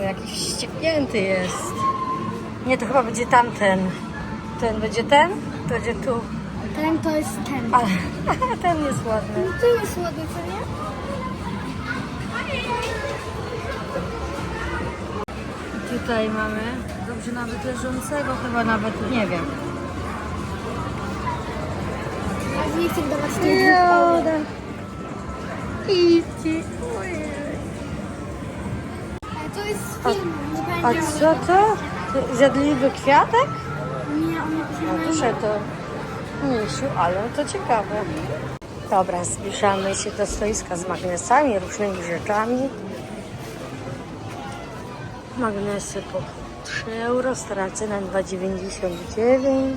to jakiś ścieknięty jest. Nie, to chyba będzie tamten. Ten będzie ten? To będzie tu. Ten to jest ten. Ale ten jest ładny. To jest ładny, co nie? Tutaj mamy dobrze nawet leżącego, chyba nawet nie wiem. Ja nie chcę dawać tej Joda. Idźcie. To jest z filmu, nie A pamiętam. co to? To Zjadliwy kwiatek? Nie, on No napisał duże to misiu, ale to ciekawe. Dobra, zbliżamy się do stoiska z magnesami, różnymi rzeczami. Magnesy po 3 euro, stracę na 2,99.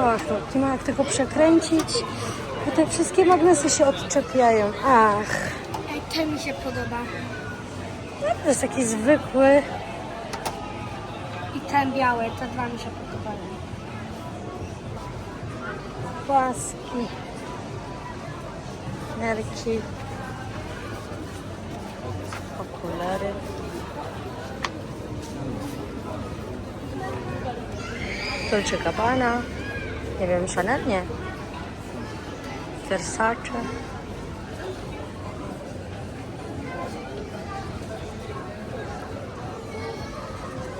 Właśnie, nie ma jak tego przekręcić. I te wszystkie magnesy się odczepiają. Ach, Ej, ten mi się podoba. to jest taki zwykły. I ten biały, te dwa mi się podobają. Płaski. Nerki. Okulary. Dolce Gabbana. Nie wiem, Chanel nie. Versace.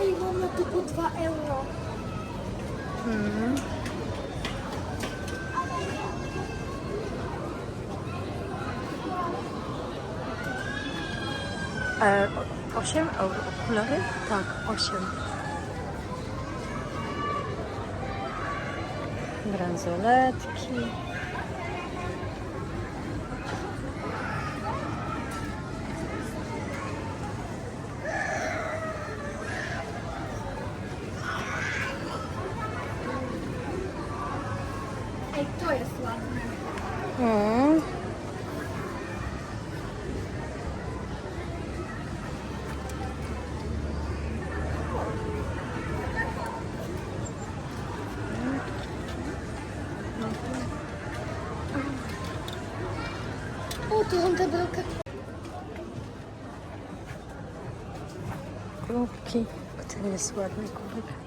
Ej, mama, tu po 2 euro. E, 8 euro. Tak, 8. Anzolati. O, tu są te brokat. Kubki. Ten jest ładny kubek.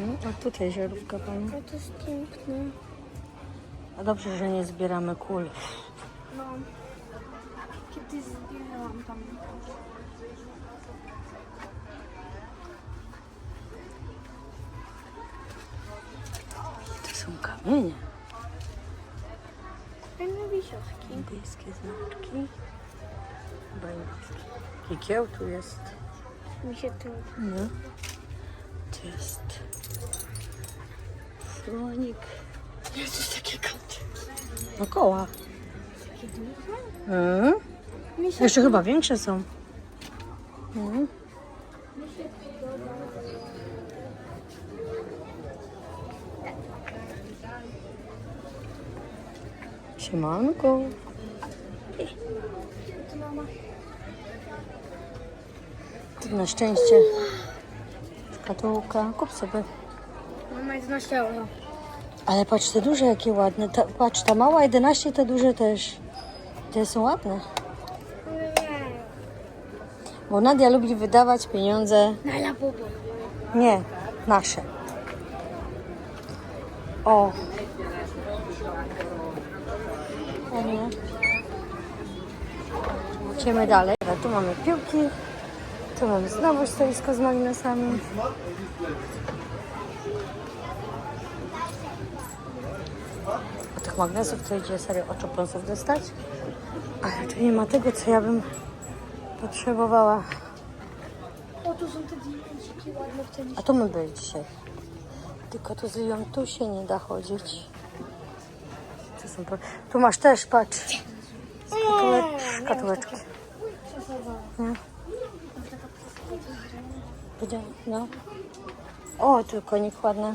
Mm, A tutaj żarówka pani. A to jest piękne. A dobrze, że nie zbieramy kul. No. Kiedyś zbierałam tam. To są kamienie. Fajne wisiorki. Indyjskie znaczki. Jaki kieł tu jest. Mi się tu... No. To jest słonik. Jest takie koty. Takie duże? Mm. Mi się Jeszcze chyba większe są. Mm. Siemanko. Tu na szczęście szkatułka. Kup sobie. Mama jest na. Ale patrz, te duże jakie ładne. Ta, patrz, ta mała 11, te duże też. Te są ładne. Bo Nadia lubi wydawać pieniądze. Na labubu. Nie, nasze. O. Ładnie. Idziemy dalej. Tu mamy piłki. Tu mamy znowu stoisko z magnesami. A tych magnesów to idzie serio oczopąsów dostać. Ale tu nie ma tego, co ja bym potrzebowała. O, tu są te ładne w A tu my byli dzisiaj. Tylko tu z Lią tu się nie da chodzić. Tu, są, po- tu masz też, patrz. Szkatułeczki. Nie? No. O, tu konik ładny.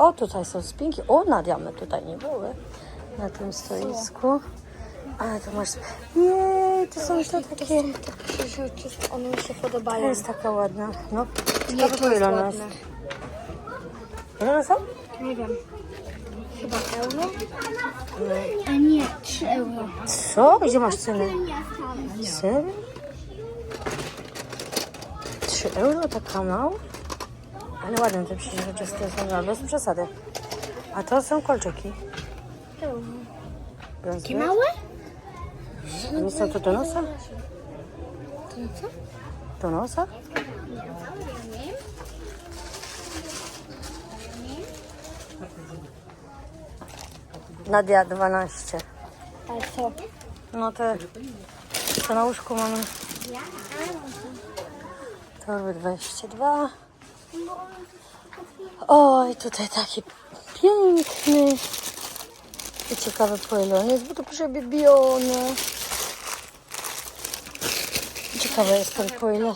O, tutaj są spinki. O, Nadia, my tutaj nie były na tym stoisku. Ale to masz... Jej, to są te takie... One mi się To podobają. jest taka ładna. No, Nie, to jest ile ona jest. ładne. Ile one są? Nie wiem. Chyba euro? A nie, 3 euro. Co? Gdzie masz cenę? Serio? 3 euro taka mała? Ale ładne te przeźroczyste są, no, bez przesady. A to są kolczyki. Brązowe. Takie małe? Nie są to do nosa? To co? Do nosa? Nadia 12. Ale co? No te, to na łóżku mamy torby 22. Oj, tutaj taki piękny i ciekawy po ile on jest, bo to przebibione. Ciekawe jest ten po ile.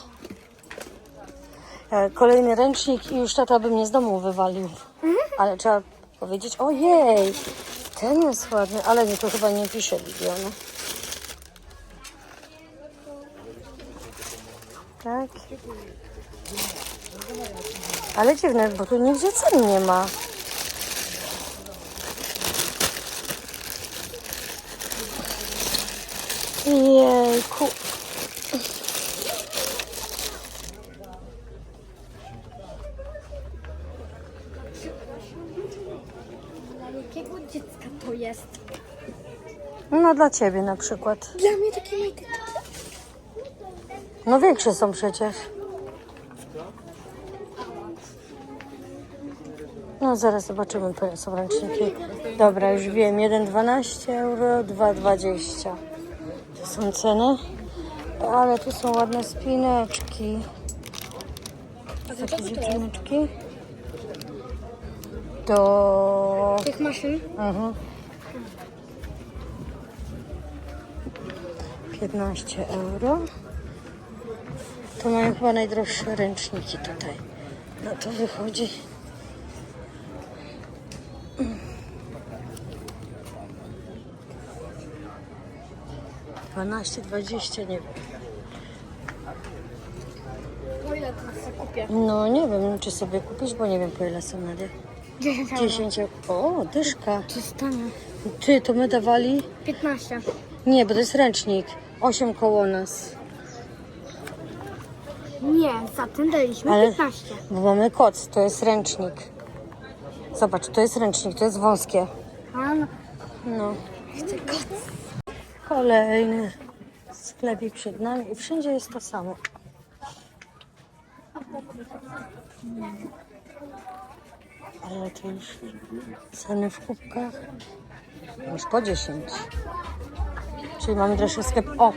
E, Kolejny ręcznik i już tata by mnie z domu wywalił. Ale trzeba powiedzieć, ojej, ten jest ładny, ale nie, to chyba nie pisze bibione. Tak. Ale dziwne, bo tu nigdzie cen nie ma. Jejku. Jakiego dziecka to jest? No dla ciebie na przykład. Dla mnie takie majteczki. No większe są przecież. No zaraz zobaczymy, które są ręczniki. Dobra, już wiem. 1,12 euro, 2,20. To są ceny. Ale tu są ładne spineczki. Takie dziewczyneczki. Do... Tych maszyn? Mhm. 15 euro. To mają chyba najdroższe ręczniki tutaj. No to wychodzi. Dwanaście, dwadzieścia, nie wiem. O ile to sobie kupię? No nie wiem, czy sobie kupić, bo nie wiem po ile są nade. 10 euro. 10 euro. O, dyszka. To jest tanie. Ty, to my dawali 15. Nie, bo to jest ręcznik. 8 koło nas. Nie, za ten daliśmy Ale- 15. Bo mamy koc, to jest ręcznik. Zobacz, to jest ręcznik, to jest wąskie. A no, No. Chcę koc. Kolejny sklepik przed nami i wszędzie jest to samo. Ale to już ceny w kubkach. Już po 10. Czyli mamy sklep. O!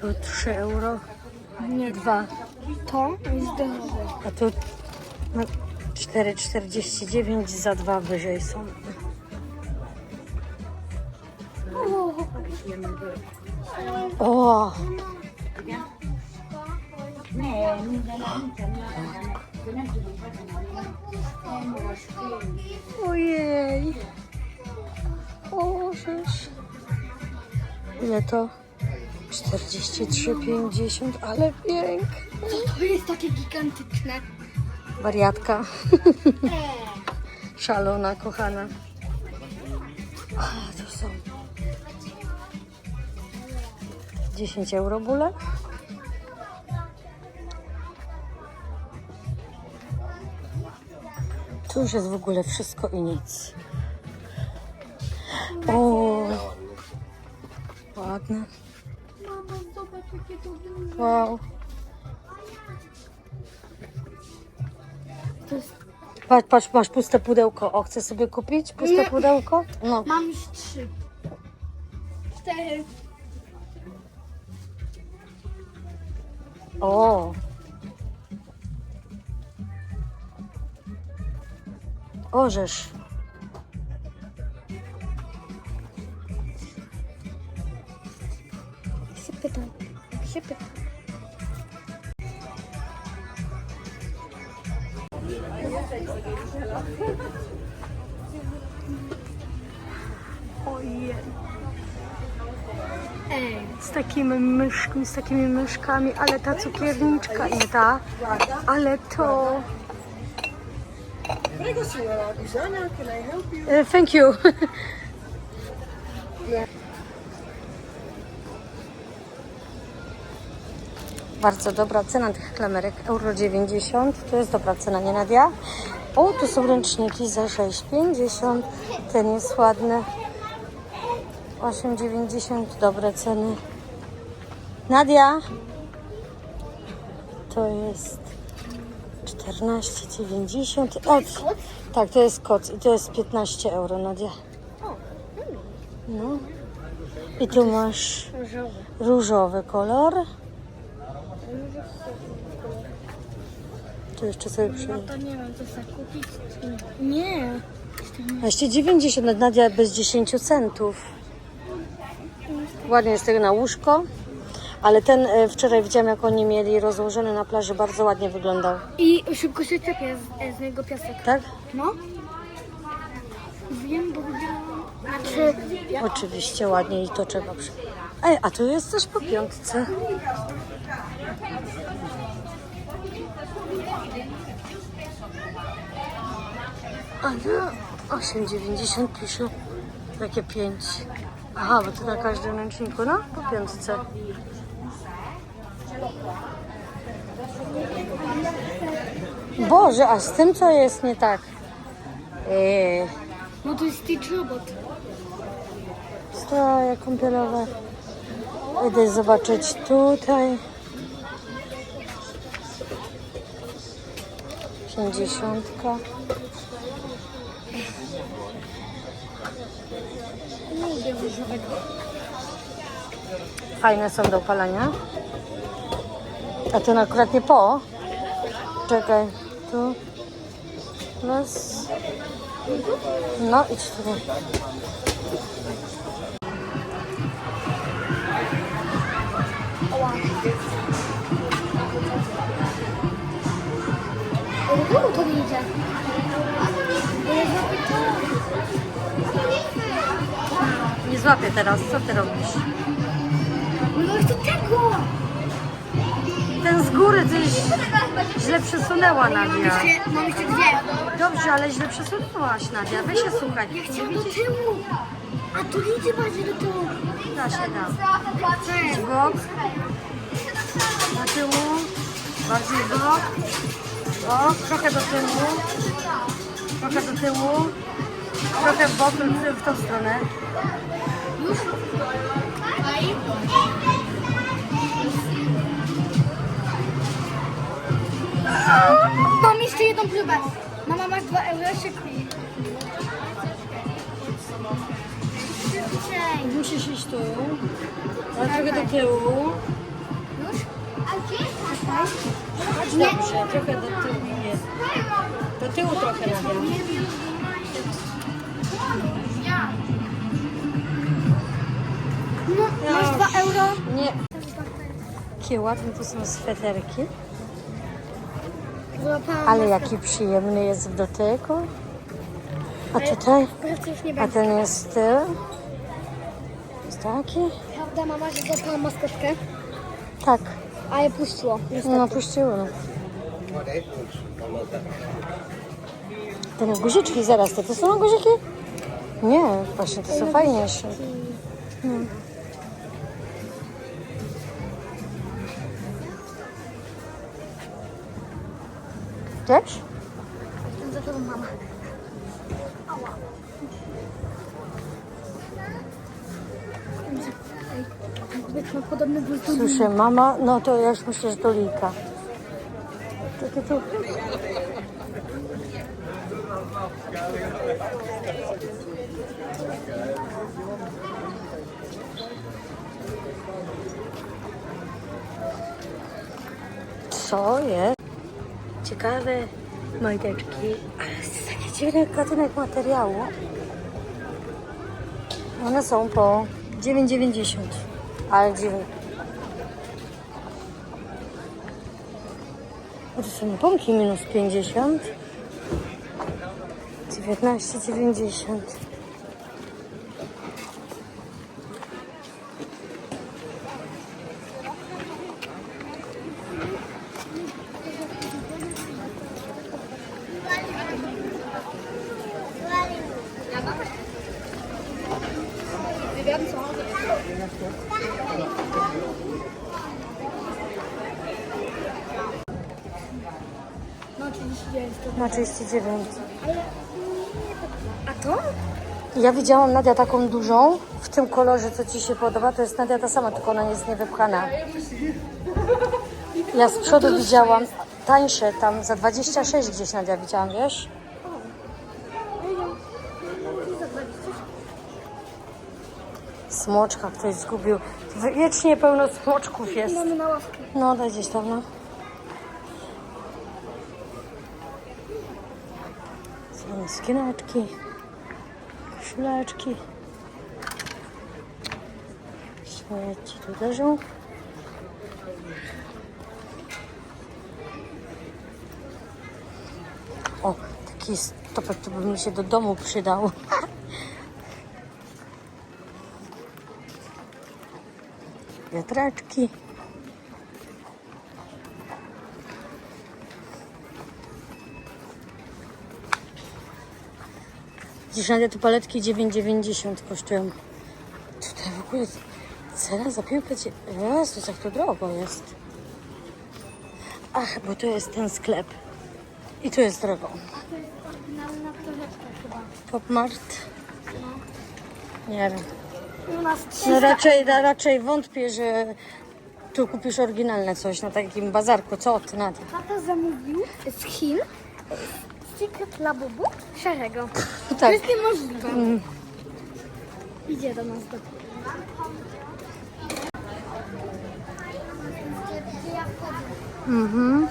Tu 3 euro. Nie 2. to jest droższe. A tu no, 4,49 za dwa wyżej są. O! Ojej! O, żeż. Ile to? 43,50, ale piękne. To jest takie gigantyczne. Wariatka. Szalona, kochana. A, to są 10 euro bóle. Tu już jest w ogóle wszystko i nic. O, ładne. Mama, zobacz jakie to duże. Wow. To jest... Patrz, patrz, masz puste pudełko. O, chcesz sobie kupić puste pudełko? No. Mam już trzy. Cztery. О. Боже ж. Хіпіта. Хіпіта. Oh yeah. Z takimi myszkami, z takimi myszkami, ale ta cukierniczka, nie ta, ale to... E, Thank you. Bardzo dobra cena tych klamerek, euro 90, to jest dobra cena, nie Nadia? O, tu są ręczniki za 6,50, ten jest ładny, 8,90, dobre ceny. Nadia, to jest 14,90, o, tak, to jest koc i to jest 15 euro, Nadia. No. I tu masz Różowy. kolor. Tu jeszcze sobie przyjdę. To nie wiem, co chcę kupić. Nie. Nie. Jeszcze 90, Nadia bez 10 centów. Ładnie jest tego na łóżko. Ale ten e, wczoraj widziałam, jak oni mieli rozłożony na plaży, bardzo ładnie wyglądał. I szybko się czepie z, z niego piasek. Tak? No. Wiem, bo widziałam. Znaczy, Oczywiście ładnie i to trzeba przy... Ej, a tu jest coś po piątce. A no, 8,90 pisze. Takie 5. Aha, bo to na każdym ręczniku, no, po piątce. Boże, a z tym co jest nie tak? Eee, No to jest Stitch Robot. stroje kąpielowe. Idę zobaczyć tutaj. 50. różowego. Fajne są do opalania. A ten akurat nie po. Czekaj, tu. Plus. No idź tutaj. Do domu to nie idzie. Złapię teraz. Co ty robisz? No jeszcze tego! Ten z góry coś źle przesunęła Nadia. Jeszcze, mam jeszcze dwie. Dobrze, ale źle przesunęłaś Nadia. Weź się słuchaj. Ja chciałam do tyłu. A tu idzie bardziej do tyłu. Da się da. W bok, na tyłu, bardziej w bok, bok, trochę do tyłu, trochę do tyłu, trochę w bok, w tą stronę. Mam jeszcze jedną próbę. Mama, masz dwa euro. Szybciej. Musisz iść tu, ale trochę do tyłu. Już? Dobrze, trochę do tyłu, nie. Do tyłu trochę nagle. No, masz dwa euro. Nie. Jakie ładne tu są sweterki, Złapałam. ale jaki przyjemny jest w dotyku. A tutaj? Wkrótce już nie A będzie. ten jest z tyłu? Jest taki? Prawda, mama, że złapałam maskotkę, Tak. a je puściło. No puściło. No. Te guziczki zaraz, te to są guziki? Nie, właśnie to są fajniejsze. Hmm. Też? Za tobą mama. Słyszę, mama, no to ja już myślę, że to Lika. To, to, to. Co jest? Ciekawe majteczki, ale jest taki dziwny gatunek materiału. One są po 9,90, ale dziwne. O, to są pompki minus 50. 19,90. 29. A to? Ja widziałam Nadia taką dużą, w tym kolorze, co Ci się podoba, to jest Nadia ta sama, tylko ona jest niewypchana. Ja z przodu widziałam tańsze, tam za 26 gdzieś Nadia widziałam, wiesz? Smoczka ktoś zgubił. Wiecznie pełno smoczków jest. Mamy na. No, daj gdzieś tam, no. Są skineczki, koszuleczki. Śmieci tu leżą. O, taki stopek to by mi się do domu przydał. Wiatraczki. Nadia, tu paletki 9,90 kosztują. Tutaj w ogóle cena za piłkę... Jezus, jak to drogo jest. Ach, bo to jest ten sklep. I tu jest drogo. Na, na troszeczkę chyba. Popmart. Nie wiem. U nas 300. No raczej, ra- raczej wątpię, że tu kupisz oryginalne coś na takim bazarku. Co ty na to? Tata zamówił z Chin Secret Labubu szarego. To Tak. jest niemożliwe. Idzie do nas do Mhm.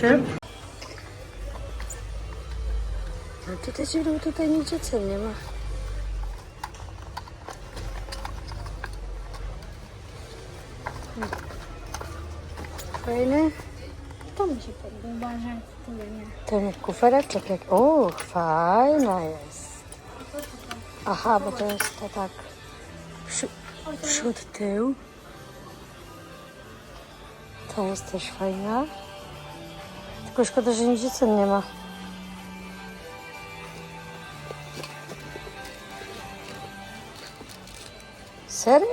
Szyb. No tutaj się no, tutaj nigdzie cen nie ma. Fajny. To mi się podoba, że tyle nie. Ten kufereczek jak... O, fajna jest. Aha, bo to jest to tak... Przód, tył. To jest też fajna. Tylko szkoda, że nigdzie cen nie ma. Serio?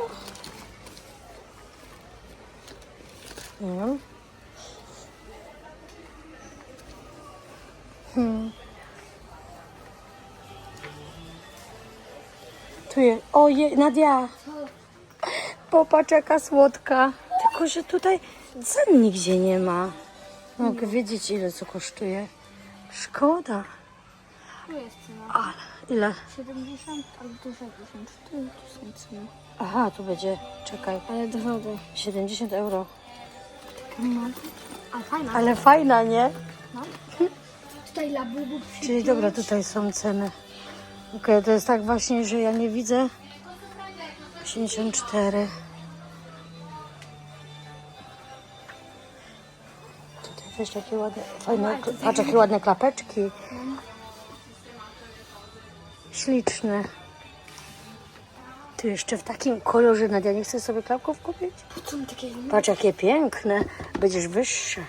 Nie wiem. Tu jest. O, je, Nadia. Popatrz, jaka słodka. Tylko, że tutaj cen nigdzie nie ma. Mogę wiedzieć, ile co kosztuje. Szkoda. Tu jest cena. Ale ile? 70 albo 60. Tu, tu są ceny. Aha, tu będzie. Czekaj. Ale drogo. 70 euro. No. A fajna. Ale fajna, nie? Tutaj Labubu Czyli dobra, tutaj są ceny. Okej, to jest tak właśnie, że ja nie widzę. 84. Też takie ładne, fajne, patrz jakie ładne klapeczki. Śliczne. Tu jeszcze w takim kolorze, Nadia, nie chcesz sobie klapków kupić? Patrz jakie piękne, będziesz wyższa.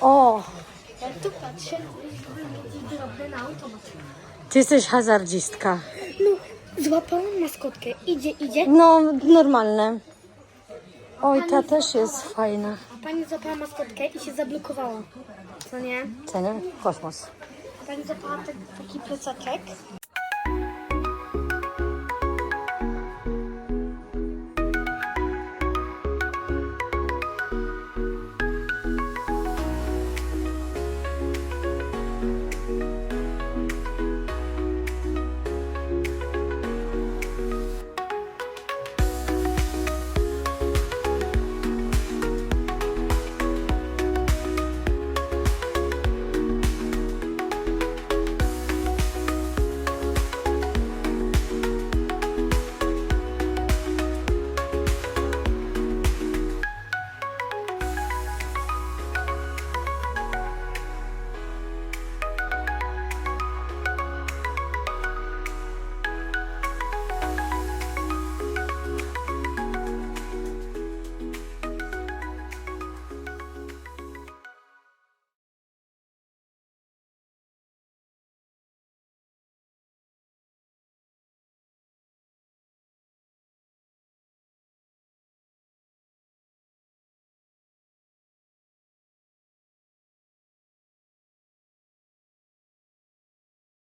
O, Jak tu patrzę, drobne na automat. ty jesteś hazardzistka. No, złapałam maskotkę. Idzie, idzie. No, normalne. Oj, ta też jest fajna. A pani złapała maskotkę i się zablokowała. Co nie? Ceny? Kosmos. A pani złapała tak, taki plecaczek